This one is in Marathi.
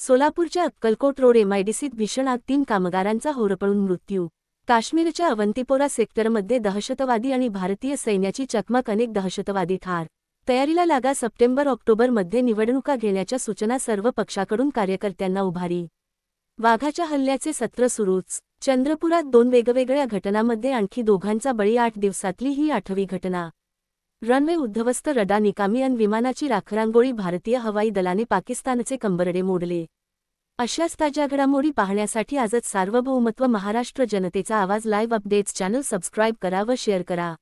सोलापूरच्या अक्कलकोट रोड एमआयडीसीत भीषण आग तीन कामगारांचा होरपळून मृत्यू. काश्मीरच्या अवंतीपोरा सेक्टरमध्ये दहशतवादी आणि भारतीय सैन्याची चकमक अनेक दहशतवादी ठार. तयारीला लागा सप्टेंबर ऑक्टोबरमध्ये निवडणुका घेण्याच्या सूचना सर्व पक्षाकडून कार्यकर्त्यांना उभारी. वाघाच्या हल्ल्याचे सत्र सुरूच. चंद्रपुरात दोन वेगवेगळ्या घटनांमध्ये आणखी दोघांचा बळी आठ दिवसातली ही आठवी घटना. रनवे उद्ध्वस्त रडा निकामी अन विमानाची राखरांगोळी भारतीय हवाई दलाने पाकिस्तानचे कंबरडे मोडले. अशाच ताज्या घडामोडी पाहण्यासाठी आजच सार्वभौमत्व महाराष्ट्र जनतेचा आवाज लाईव्ह अपडेट्स चॅनल सबस्क्राईब करा व शेअर करा.